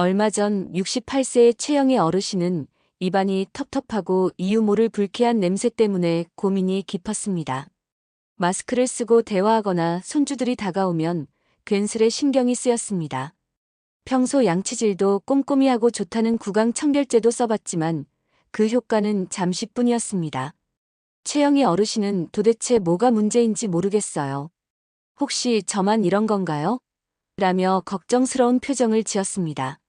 얼마 전 68세의 최영의 어르신은 입안이 텁텁하고 이유 모를 불쾌한 냄새 때문에 고민이 깊었습니다. 마스크를 쓰고 대화하거나 손주들이 다가오면 괜스레 신경이 쓰였습니다. 평소 양치질도 꼼꼼히 하고 좋다는 구강 청결제도 써봤지만 그 효과는 잠시뿐이었습니다. 최영희 어르신은 도대체 뭐가 문제인지 모르겠어요. 혹시 저만 이런 건가요? 라며 걱정스러운 표정을 지었습니다.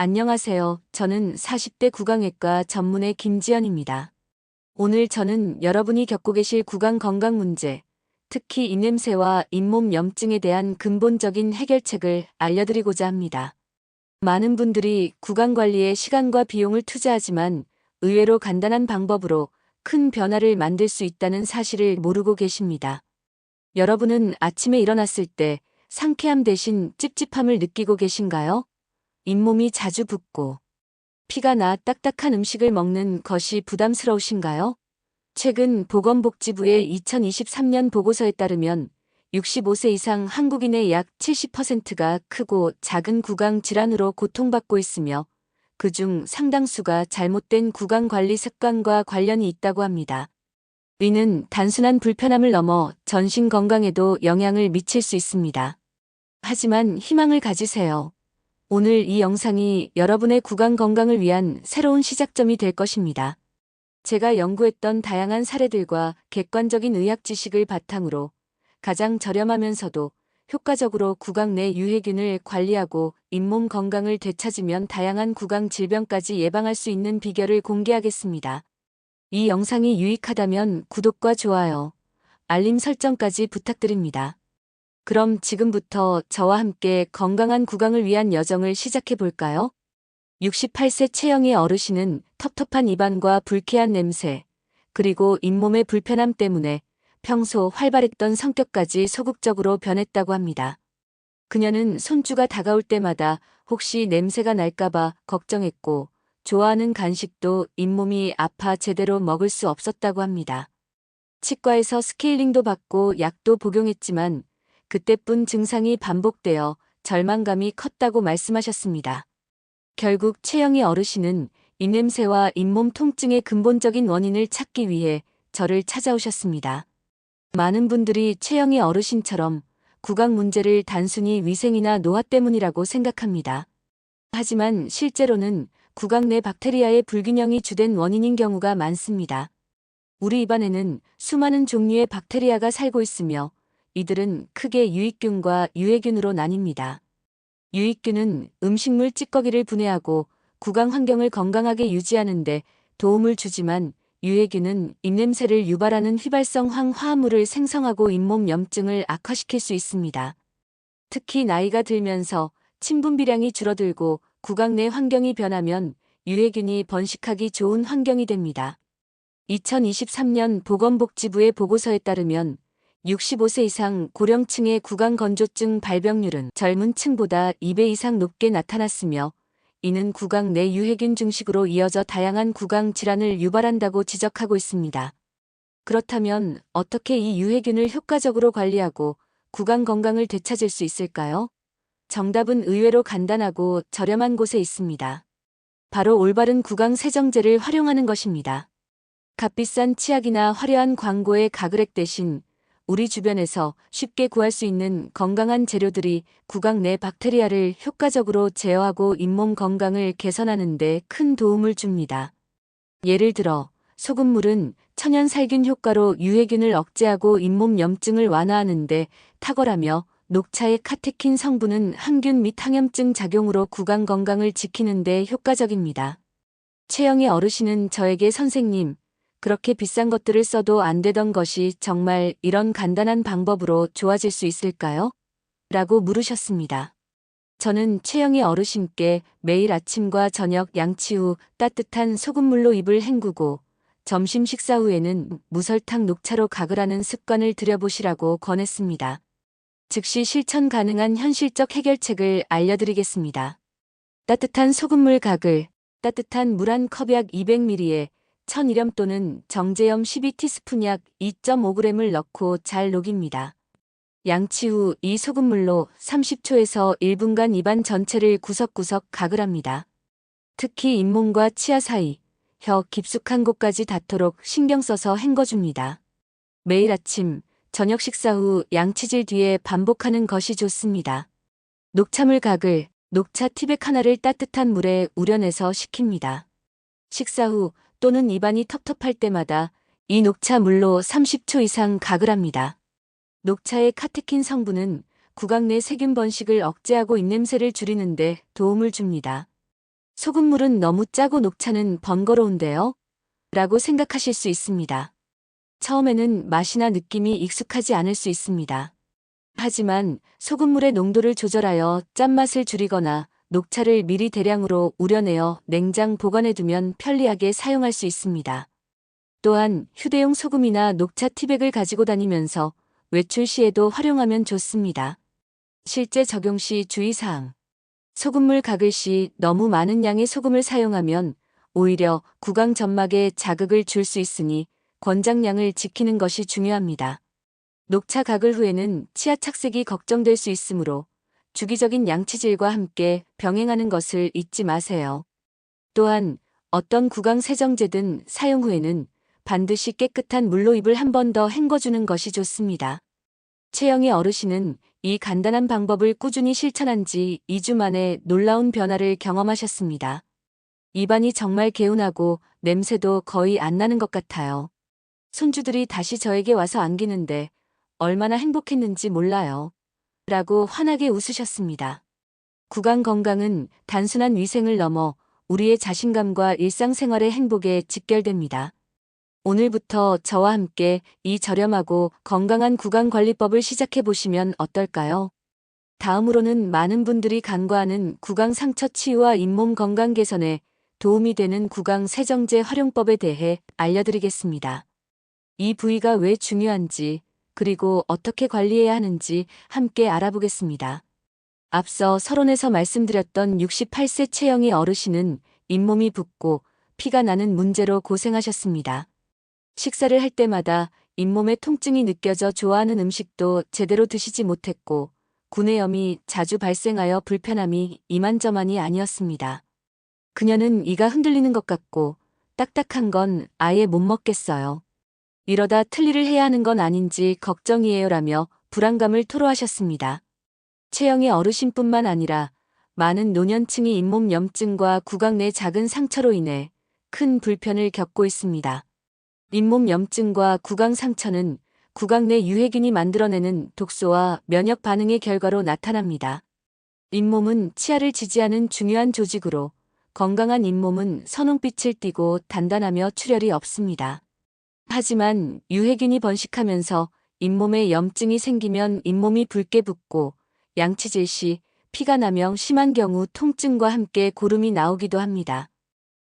안녕하세요. 저는 40대 구강외과 전문의 김지연입니다. 오늘 저는 여러분이 겪고 계실 구강 건강 문제, 특히 입냄새와 잇몸 염증에 대한 근본적인 해결책을 알려드리고자 합니다. 많은 분들이 구강 관리에 시간과 비용을 투자하지만 의외로 간단한 방법으로 큰 변화를 만들 수 있다는 사실을 모르고 계십니다. 여러분은 아침에 일어났을 때 상쾌함 대신 찝찝함을 느끼고 계신가요? 잇몸이 자주 붓고 피가 나 딱딱한 음식을 먹는 것이 부담스러우신가요? 최근 보건복지부의 2023년 보고서에 따르면 65세 이상 한국인의 약 70%가 크고 작은 구강 질환으로 고통받고 있으며 그중 상당수가 잘못된 구강 관리 습관과 관련이 있다고 합니다. 이는 단순한 불편함을 넘어 전신 건강에도 영향을 미칠 수 있습니다. 하지만 희망을 가지세요. 오늘 이 영상이 여러분의 구강 건강을 위한 새로운 시작점이 될 것입니다. 제가 연구했던 다양한 사례들과 객관적인 의학 지식을 바탕으로 가장 저렴하면서도 효과적으로 구강 내 유해균을 관리하고 잇몸 건강을 되찾으면 다양한 구강 질병까지 예방할 수 있는 비결을 공개하겠습니다. 이 영상이 유익하다면 구독과 좋아요, 알림 설정까지 부탁드립니다. 그럼 지금부터 저와 함께 건강한 구강을 위한 여정을 시작해 볼까요? 68세 최영의 어르신은 텁텁한 입안과 불쾌한 냄새, 그리고 잇몸의 불편함 때문에 평소 활발했던 성격까지 소극적으로 변했다고 합니다. 그녀는 손주가 다가올 때마다 혹시 냄새가 날까봐 걱정했고 좋아하는 간식도 잇몸이 아파 제대로 먹을 수 없었다고 합니다. 치과에서 스케일링도 받고 약도 복용했지만 그때뿐 증상이 반복되어 절망감이 컸다고 말씀하셨습니다. 결국 최영희 어르신은 입냄새와 잇몸 통증의 근본적인 원인을 찾기 위해 저를 찾아오셨습니다. 많은 분들이 최영희 어르신처럼 구강 문제를 단순히 위생이나 노화 때문이라고 생각합니다. 하지만 실제로는 구강 내 박테리아의 불균형이 주된 원인인 경우가 많습니다. 우리 입안에는 수많은 종류의 박테리아가 살고 있으며 이들은 크게 유익균과 유해균으로 나뉩니다. 유익균은 음식물 찌꺼기를 분해하고 구강 환경을 건강하게 유지하는 데 도움을 주지만 유해균은 입냄새를 유발하는 휘발성 황화물을 생성하고 잇몸 염증을 악화시킬 수 있습니다. 특히 나이가 들면서 침분비량이 줄어들고 구강 내 환경이 변하면 유해균이 번식하기 좋은 환경이 됩니다. 2023년 보건복지부의 보고서에 따르면 65세 이상 고령층의 구강 건조증 발병률은 젊은 층보다 2배 이상 높게 나타났으며 이는 구강 내 유해균 증식으로 이어져 다양한 구강 질환을 유발한다고 지적하고 있습니다. 그렇다면 어떻게 이 유해균을 효과적으로 관리하고 구강 건강을 되찾을 수 있을까요? 정답은 의외로 간단하고 저렴한 곳에 있습니다. 바로 올바른 구강 세정제를 활용하는 것입니다. 값비싼 치약이나 화려한 광고의 가글액 대신 우리 주변에서 쉽게 구할 수 있는 건강한 재료들이 구강 내 박테리아를 효과적으로 제어하고 잇몸 건강을 개선하는 데 큰 도움을 줍니다. 예를 들어 소금물은 천연 살균 효과로 유해균을 억제하고 잇몸 염증을 완화하는 데 탁월하며 녹차의 카테킨 성분은 항균 및 항염증 작용으로 구강 건강을 지키는 데 효과적입니다. 최영의 어르신은 저에게 선생님, 그렇게 비싼 것들을 써도 안 되던 것이 정말 이런 간단한 방법으로 좋아질 수 있을까요? 라고 물으셨습니다. 저는 최영의 어르신께 매일 아침과 저녁 양치 후 따뜻한 소금물로 입을 헹구고 점심 식사 후에는 무설탕 녹차로 가글하는 습관을 들여보시라고 권했습니다. 즉시 실천 가능한 현실적 해결책을 알려드리겠습니다. 따뜻한 소금물 가글, 따뜻한 물 한 컵 약 200ml에 천일염 또는 정제염 12티스푼 약 2.5g을 넣고 잘 녹입니다. 양치 후 이 소금물로 30초에서 1분간 입안 전체를 구석구석 가글 합니다. 특히 잇몸과 치아 사이, 혀 깊숙한 곳까지 닿도록 신경 써서 헹궈줍니다. 매일 아침, 저녁 식사 후 양치질 뒤에 반복하는 것이 좋습니다. 녹차물 가글, 녹차 티백 하나를 따뜻한 물에 우려내서 식힙니다. 식사 후 또는 입안이 텁텁할 때마다 이 녹차 물로 30초 이상 가글 합니다. 녹차의 카테킨 성분은 구강 내 세균 번식을 억제하고 입냄새를 줄이는데 도움을 줍니다. 소금물은 너무 짜고 녹차는 번거로운데요? 라고 생각하실 수 있습니다. 처음에는 맛이나 느낌이 익숙하지 않을 수 있습니다. 하지만 소금물의 농도를 조절하여 짠맛을 줄이거나 녹차를 미리 대량으로 우려내어 냉장 보관해 두면 편리하게 사용할 수 있습니다. 또한 휴대용 소금이나 녹차 티백을 가지고 다니면서 외출 시에도 활용하면 좋습니다. 실제 적용 시 주의사항. 소금물 가글 시 너무 많은 양의 소금을 사용하면 오히려 구강 점막에 자극을 줄 수 있으니 권장량을 지키는 것이 중요합니다. 녹차 가글 후에는 치아 착색이 걱정될 수 있으므로 주기적인 양치질과 함께 병행하는 것을 잊지 마세요. 또한 어떤 구강 세정제든 사용 후에는 반드시 깨끗한 물로 입을 한 번 더 헹궈주는 것이 좋습니다. 최영의 어르신은 이 간단한 방법을 꾸준히 실천한 지 2주 만에 놀라운 변화를 경험하셨습니다. 입안이 정말 개운하고 냄새도 거의 안 나는 것 같아요. 손주들이 다시 저에게 와서 안기는데 얼마나 행복했는지 몰라요. 라고 환하게 웃으셨습니다. 구강 건강은 단순한 위생을 넘어 우리의 자신감과 일상생활의 행복에 직결됩니다. 오늘부터 저와 함께 이 저렴하고 건강한 구강관리법을 시작해 보시면 어떨까요? 다음으로는 많은 분들이 간과하는 구강 상처 치유와 잇몸 건강 개선에 도움이 되는 구강 세정제 활용법에 대해 알려드리겠습니다. 이 부위가 왜 중요한지, 그리고 어떻게 관리해야 하는지 함께 알아보겠습니다. 앞서 서론에서 말씀드렸던 68세 체형의 어르신은 잇몸이 붓고 피가 나는 문제로 고생하셨습니다. 식사를 할 때마다 잇몸에 통증이 느껴져 좋아하는 음식도 제대로 드시지 못했고 구내염이 자주 발생하여 불편함이 이만저만이 아니었습니다. 그녀는 이가 흔들리는 것 같고 딱딱한 건 아예 못 먹겠어요. 이러다 틀니를 해야 하는 건 아닌지 걱정이에요라며 불안감을 토로하셨습니다. 체형의 어르신뿐만 아니라 많은 노년층이 잇몸 염증과 구강 내 작은 상처로 인해 큰 불편을 겪고 있습니다. 잇몸 염증과 구강 상처는 구강 내 유해균이 만들어내는 독소와 면역 반응의 결과로 나타납니다. 잇몸은 치아를 지지하는 중요한 조직으로 건강한 잇몸은 선홍빛을 띠고 단단하며 출혈이 없습니다. 하지만 유해균이 번식하면서 잇몸에 염증이 생기면 잇몸이 붉게 붓고 양치질 시 피가 나며 심한 경우 통증과 함께 고름이 나오기도 합니다.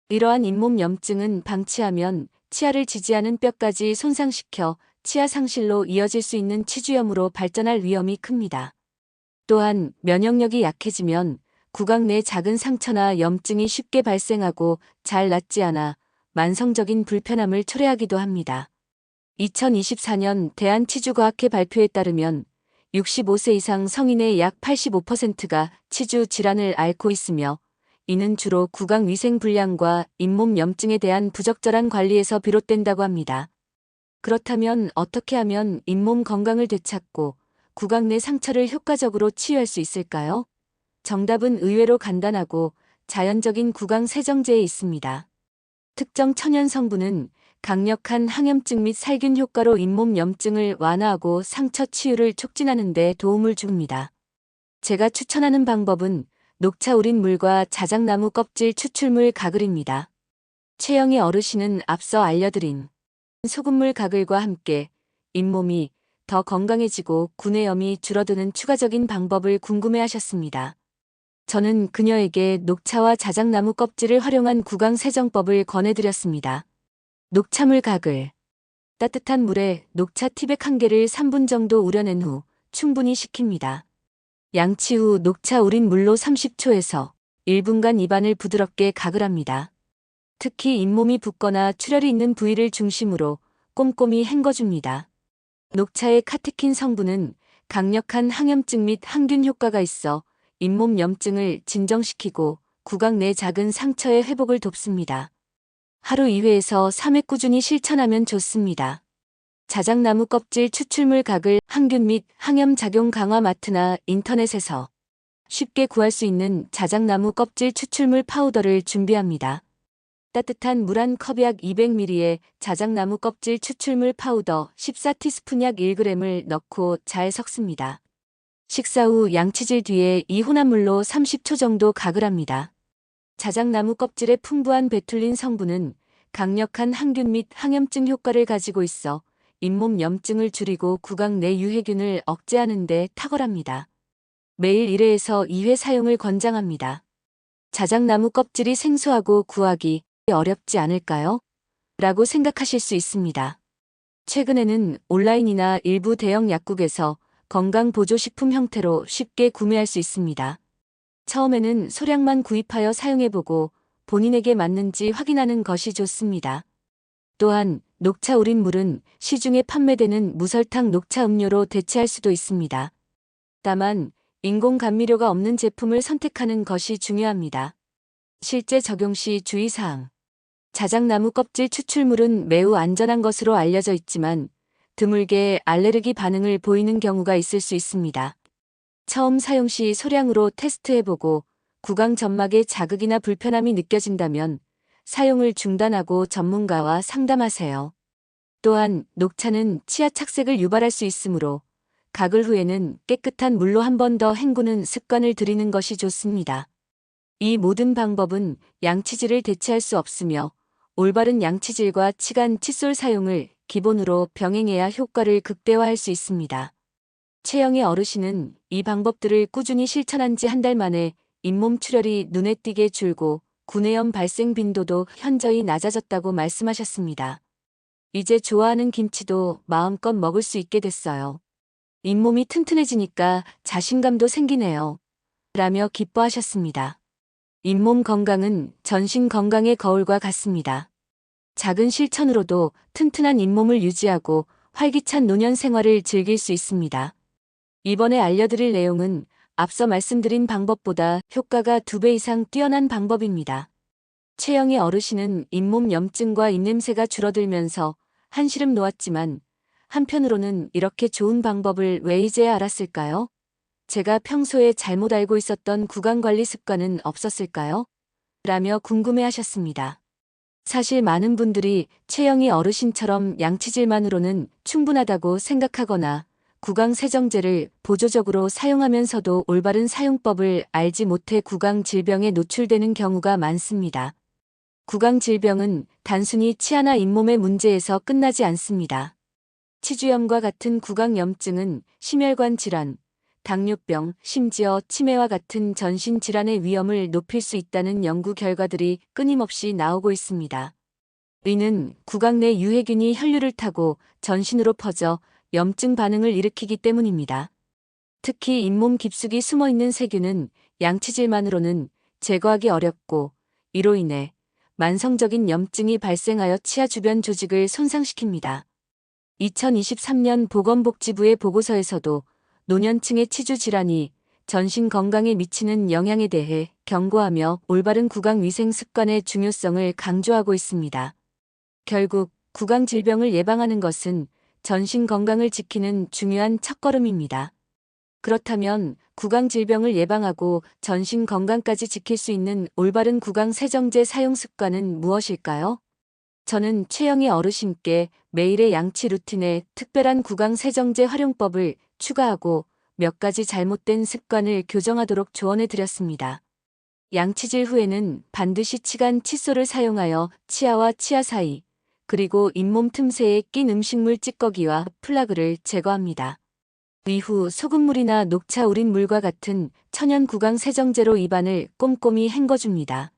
이러한 잇몸 염증은 방치하면 치아를 지지하는 뼈까지 손상시켜 치아 상실로 이어질 수 있는 치주염으로 발전할 위험이 큽니다. 또한 면역력이 약해지면 구강 내 작은 상처나 염증이 쉽게 발생하고 잘 낫지 않아 만성적인 불편함을 초래하기도 합니다. 2024년 대한치주과학회 발표에 따르면 65세 이상 성인의 약 85%가 치주 질환을 앓고 있으며 이는 주로 구강 위생 불량과 잇몸 염증에 대한 부적절한 관리에서 비롯된다고 합니다. 그렇다면 어떻게 하면 잇몸 건강을 되찾고 구강 내 상처를 효과적으로 치유할 수 있을까요? 정답은 의외로 간단하고 자연적인 구강 세정제에 있습니다. 특정 천연 성분은 강력한 항염증 및 살균 효과로 잇몸 염증을 완화하고 상처 치유를 촉진하는 데 도움을 줍니다. 제가 추천하는 방법은 녹차 우린 물과 자작나무 껍질 추출물 가글입니다. 최영의 어르신은 앞서 알려드린 소금물 가글과 함께 잇몸이 더 건강해지고 구내염이 줄어드는 추가적인 방법을 궁금해하셨습니다. 저는 그녀에게 녹차와 자작나무 껍질을 활용한 구강 세정법을 권해드렸습니다. 녹차물 가글 따뜻한 물에 녹차 티백 한 개를 3분 정도 우려낸 후 충분히 식힙니다. 양치 후 녹차 우린 물로 30초에서 1분간 입안을 부드럽게 가글합니다. 특히 잇몸이 붓거나 출혈이 있는 부위를 중심으로 꼼꼼히 헹궈줍니다. 녹차의 카테킨 성분은 강력한 항염증 및 항균 효과가 있어 잇몸 염증을 진정시키고 구강 내 작은 상처의 회복을 돕습니다. 하루 2회에서 3회 꾸준히 실천하면 좋습니다. 자작나무 껍질 추출물 각을 항균 및 항염 작용 강화 마트나 인터넷에서 쉽게 구할 수 있는 자작나무 껍질 추출물 파우더를 준비합니다. 따뜻한 물 한 컵 약 200ml에 자작나무 껍질 추출물 파우더 14티스푼 약 1g을 넣고 잘 섞습니다. 식사 후 양치질 뒤에 이 혼합물로 30초 정도 가글 합니다. 자작나무 껍질의 풍부한 베툴린 성분은 강력한 항균 및 항염증 효과를 가지고 있어 잇몸 염증을 줄이고 구강 내 유해균을 억제하는 데 탁월합니다. 매일 1회에서 2회 사용을 권장합니다. 자작나무 껍질이 생소하고 구하기 어렵지 않을까요? 라고 생각하실 수 있습니다. 최근에는 온라인이나 일부 대형 약국에서 건강보조식품 형태로 쉽게 구매할 수 있습니다. 처음에는 소량만 구입하여 사용해보고 본인에게 맞는지 확인하는 것이 좋습니다. 또한 녹차 우린 물은 시중에 판매되는 무설탕 녹차 음료로 대체할 수도 있습니다. 다만 인공 감미료가 없는 제품을 선택하는 것이 중요합니다. 실제 적용 시 주의사항. 자작나무 껍질 추출물은 매우 안전한 것으로 알려져 있지만 드물게 알레르기 반응을 보이는 경우가 있을 수 있습니다. 처음 사용 시 소량으로 테스트해보고 구강 점막에 자극이나 불편함이 느껴진다면 사용을 중단하고 전문가와 상담하세요. 또한 녹차는 치아 착색을 유발할 수 있으므로 가글 후에는 깨끗한 물로 한 번 더 헹구는 습관을 들이는 것이 좋습니다. 이 모든 방법은 양치질을 대체할 수 없으며 올바른 양치질과 치간 칫솔 사용을 기본으로 병행해야 효과를 극대화할 수 있습니다. 체형의 어르신은 이 방법들을 꾸준히 실천한 지 한 달 만에 잇몸 출혈이 눈에 띄게 줄고 구내염 발생 빈도도 현저히 낮아졌다고 말씀하셨습니다. 이제 좋아하는 김치도 마음껏 먹을 수 있게 됐어요. 잇몸이 튼튼해지니까 자신감도 생기네요. 라며 기뻐하셨습니다. 잇몸 건강은 전신 건강의 거울과 같습니다. 작은 실천으로도 튼튼한 잇몸을 유지하고 활기찬 노년 생활을 즐길 수 있습니다. 이번에 알려드릴 내용은 앞서 말씀드린 방법보다 효과가 두 배 이상 뛰어난 방법입니다. 체형의 어르신은 잇몸 염증과 입냄새가 줄어들면서 한시름 놓았지만 한편으로는 이렇게 좋은 방법을 왜 이제야 알았을까요? 제가 평소에 잘못 알고 있었던 구강관리 습관은 없었을까요? 라며 궁금해 하셨습니다. 사실 많은 분들이 체형이 어르신처럼 양치질만으로는 충분하다고 생각하거나 구강 세정제를 보조적으로 사용하면서도 올바른 사용법을 알지 못해 구강 질병에 노출되는 경우가 많습니다. 구강 질병은 단순히 치아나 잇몸의 문제에서 끝나지 않습니다. 치주염과 같은 구강 염증은 심혈관 질환, 당뇨병, 심지어 치매와 같은 전신 질환의 위험을 높일 수 있다는 연구 결과들이 끊임없이 나오고 있습니다. 이는 구강 내 유해균이 혈류를 타고 전신으로 퍼져 염증 반응을 일으키기 때문입니다. 특히 잇몸 깊숙이 숨어 있는 세균은 양치질만으로는 제거하기 어렵고 이로 인해 만성적인 염증이 발생하여 치아 주변 조직을 손상시킵니다. 2023년 보건복지부의 보고서에서도 노년층의 치주 질환이 전신 건강에 미치는 영향에 대해 경고하며 올바른 구강 위생 습관의 중요성을 강조하고 있습니다. 결국 구강 질병을 예방하는 것은 전신 건강을 지키는 중요한 첫걸음입니다. 그렇다면 구강 질병을 예방하고 전신 건강까지 지킬 수 있는 올바른 구강 세정제 사용 습관은 무엇일까요? 저는 최영의 어르신께 매일의 양치 루틴에 특별한 구강 세정제 활용법을 추가하고 몇 가지 잘못된 습관을 교정하도록 조언해 드렸습니다. 양치질 후에는 반드시 치간 칫솔을 사용하여 치아와 치아 사이, 그리고 잇몸 틈새에 낀 음식물 찌꺼기와 플라그를 제거합니다. 이후 소금물이나 녹차 우린 물과 같은 천연 구강 세정제로 입안을 꼼꼼히 헹궈줍니다.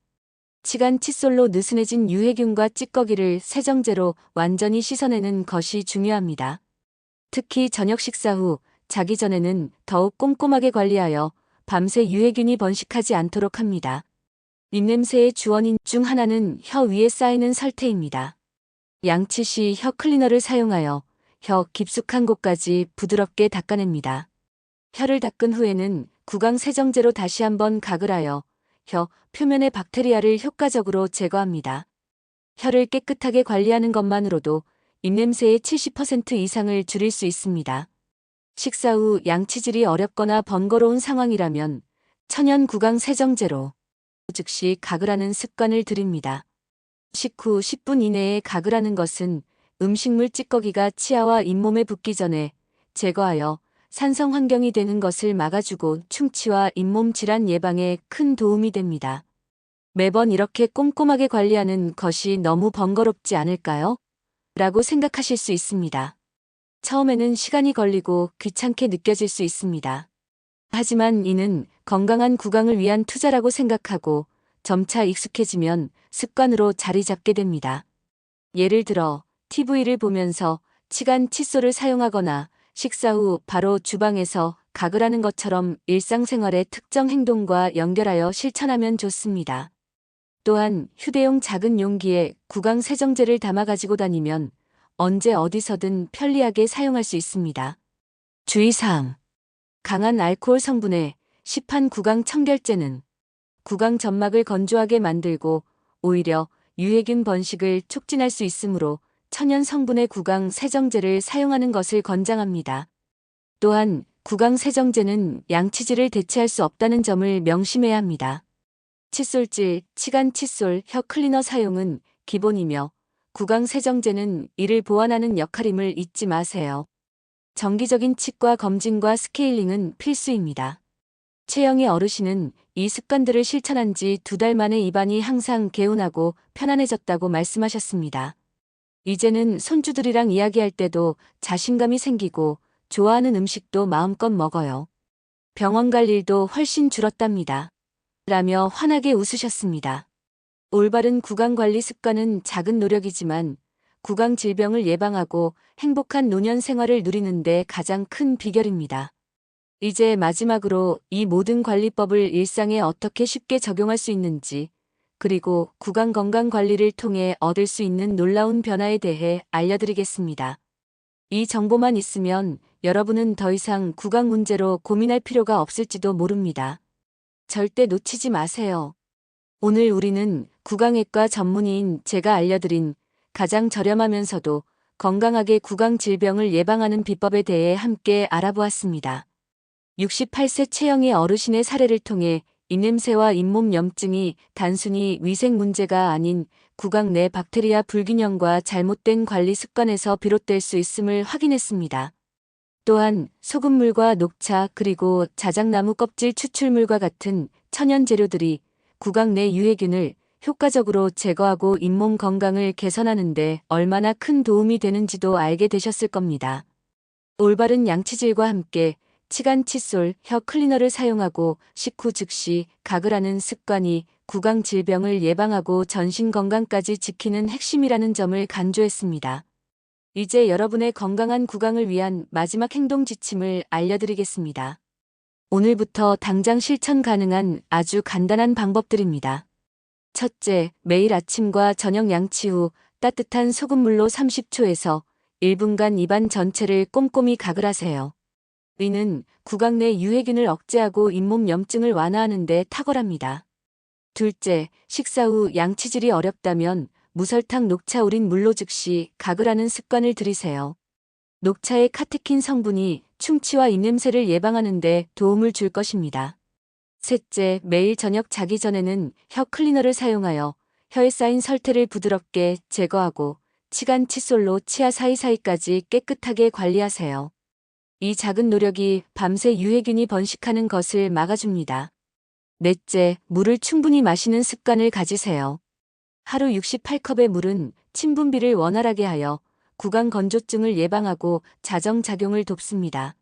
치간 칫솔로 느슨해진 유해균과 찌꺼기를 세정제로 완전히 씻어내는 것이 중요합니다. 특히 저녁 식사 후 자기 전에는 더욱 꼼꼼하게 관리하여 밤새 유해균이 번식하지 않도록 합니다. 입냄새의 주원인 중 하나는 혀 위에 쌓이는 설태입니다. 양치 시 혀 클리너를 사용하여 혀 깊숙한 곳까지 부드럽게 닦아냅니다. 혀를 닦은 후에는 구강 세정제로 다시 한번 각을 하여 혀 표면의 박테리아를 효과적으로 제거합니다. 혀를 깨끗하게 관리하는 것만으로도 입냄새의 70% 이상을 줄일 수 있습니다. 식사 후 양치질이 어렵거나 번거로운 상황이라면 천연 구강 세정제로 즉시 각을 하는 습관을 들입니다. 식후 10분 이내에 각을 하는 것은 음식물 찌꺼기가 치아와 잇몸에 붙기 전에 제거하여 산성 환경이 되는 것을 막아주고 충치와 잇몸 질환 예방에 큰 도움이 됩니다. 매번 이렇게 꼼꼼하게 관리하는 것이 너무 번거롭지 않을까요? 라고 생각하실 수 있습니다. 처음에는 시간이 걸리고 귀찮게 느껴질 수 있습니다. 하지만 이는 건강한 구강을 위한 투자라고 생각하고 점차 익숙해지면 습관으로 자리 잡게 됩니다. 예를 들어 TV를 보면서 치간 칫솔을 사용하거나 식사 후 바로 주방에서 각을 하는 것처럼 일상생활의 특정 행동과 연결하여 실천하면 좋습니다. 또한 휴대용 작은 용기에 구강 세정제를 담아 가지고 다니면 언제 어디서든 편리하게 사용할 수 있습니다. 주의사항. 강한 알코올 성분의 시판 구강 청결제는 구강 점막을 건조하게 만들고 오히려 유해균 번식을 촉진할 수 있으므로 천연 성분의 구강 세정제를 사용하는 것을 권장합니다. 또한 구강 세정제는 양치질을 대체할 수 없다는 점을 명심해야 합니다. 칫솔질, 치간 칫솔, 혀 클리너 사용은 기본이며 구강 세정제는 이를 보완하는 역할임을 잊지 마세요. 정기적인 치과 검진과 스케일링은 필수입니다. 최영의 어르신은 이 습관들을 실천한 지 두 달 만에 입안이 항상 개운하고 편안해졌다고 말씀하셨습니다. 이제는 손주들이랑 이야기할 때도 자신감이 생기고 좋아하는 음식도 마음껏 먹어요. 병원 갈 일도 훨씬 줄었답니다. 라며 환하게 웃으셨습니다. 올바른 구강 관리 습관은 작은 노력이지만 구강 질병을 예방하고 행복한 노년 생활을 누리는데 가장 큰 비결입니다. 이제 마지막으로 이 모든 관리법을 일상에 어떻게 쉽게 적용할 수 있는지, 그리고 구강 건강 관리를 통해 얻을 수 있는 놀라운 변화에 대해 알려드리겠습니다. 이 정보만 있으면 여러분은 더 이상 구강 문제로 고민할 필요가 없을지도 모릅니다. 절대 놓치지 마세요. 오늘 우리는 구강외과 전문의인 제가 알려드린 가장 저렴하면서도 건강하게 구강 질병을 예방하는 비법에 대해 함께 알아보았습니다. 68세 체형의 어르신의 사례를 통해 입냄새와 잇몸 염증이 단순히 위생 문제가 아닌 구강 내 박테리아 불균형과 잘못된 관리 습관에서 비롯될 수 있음을 확인했습니다. 또한 소금물과 녹차 그리고 자작나무 껍질 추출물과 같은 천연 재료들이 구강 내 유해균을 효과적으로 제거하고 잇몸 건강을 개선하는데 얼마나 큰 도움이 되는지도 알게 되셨을 겁니다. 올바른 양치질과 함께 치간 칫솔, 혀 클리너를 사용하고 식후 즉시 각을 하는 습관이 구강 질병을 예방하고 전신 건강까지 지키는 핵심이라는 점을 강조했습니다. 이제 여러분의 건강한 구강을 위한 마지막 행동 지침을 알려드리겠습니다. 오늘부터 당장 실천 가능한 아주 간단한 방법들입니다. 첫째, 매일 아침과 저녁 양치 후 따뜻한 소금물로 30초에서 1분간 입안 전체를 꼼꼼히 각을 하세요. 이는 구강 내 유해균을 억제하고 잇몸 염증을 완화하는 데 탁월합니다. 둘째, 식사 후 양치질이 어렵다면 무설탕 녹차 우린 물로 즉시 각을 하는 습관을 들이세요. 녹차의 카테킨 성분이 충치와 입냄새를 예방하는 데 도움을 줄 것입니다. 셋째, 매일 저녁 자기 전에는 혀 클리너를 사용하여 혀에 쌓인 설태를 부드럽게 제거하고 치간 칫솔로 치아 사이사이까지 깨끗하게 관리하세요. 이 작은 노력이 밤새 유해균이 번식하는 것을 막아줍니다. 넷째, 물을 충분히 마시는 습관을 가지세요. 하루 68컵의 물은 침 분비를 원활하게 하여 구강 건조증을 예방하고 자정작용을 돕습니다.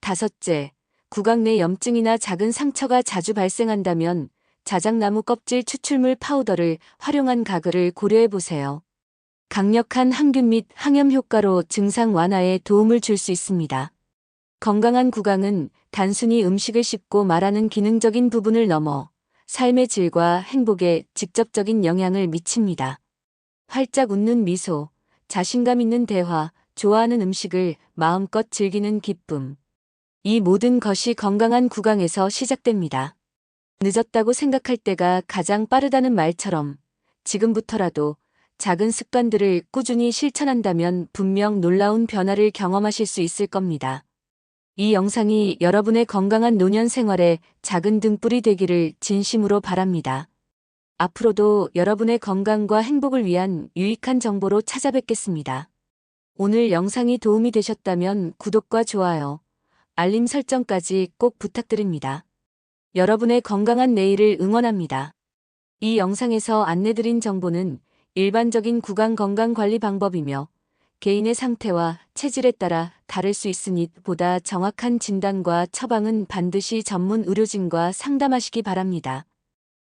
다섯째, 구강 내 염증이나 작은 상처가 자주 발생한다면 자작나무 껍질 추출물 파우더를 활용한 가글을 고려해 보세요. 강력한 항균 및 항염 효과로 증상 완화에 도움을 줄 수 있습니다. 건강한 구강은 단순히 음식을 씹고 말하는 기능적인 부분을 넘어 삶의 질과 행복에 직접적인 영향을 미칩니다. 활짝 웃는 미소, 자신감 있는 대화, 좋아하는 음식을 마음껏 즐기는 기쁨. 이 모든 것이 건강한 구강에서 시작됩니다. 늦었다고 생각할 때가 가장 빠르다는 말처럼 지금부터라도 작은 습관들을 꾸준히 실천한다면 분명 놀라운 변화를 경험하실 수 있을 겁니다. 이 영상이 여러분의 건강한 노년 생활에 작은 등불이 되기를 진심으로 바랍니다. 앞으로도 여러분의 건강과 행복을 위한 유익한 정보로 찾아뵙겠습니다. 오늘 영상이 도움이 되셨다면 구독과 좋아요, 알림 설정까지 꼭 부탁드립니다. 여러분의 건강한 내일을 응원합니다. 이 영상에서 안내드린 정보는 일반적인 구강 건강 관리 방법이며 개인의 상태와 체질에 따라 다를 수 있으니 보다 정확한 진단과 처방은 반드시 전문 의료진과 상담하시기 바랍니다.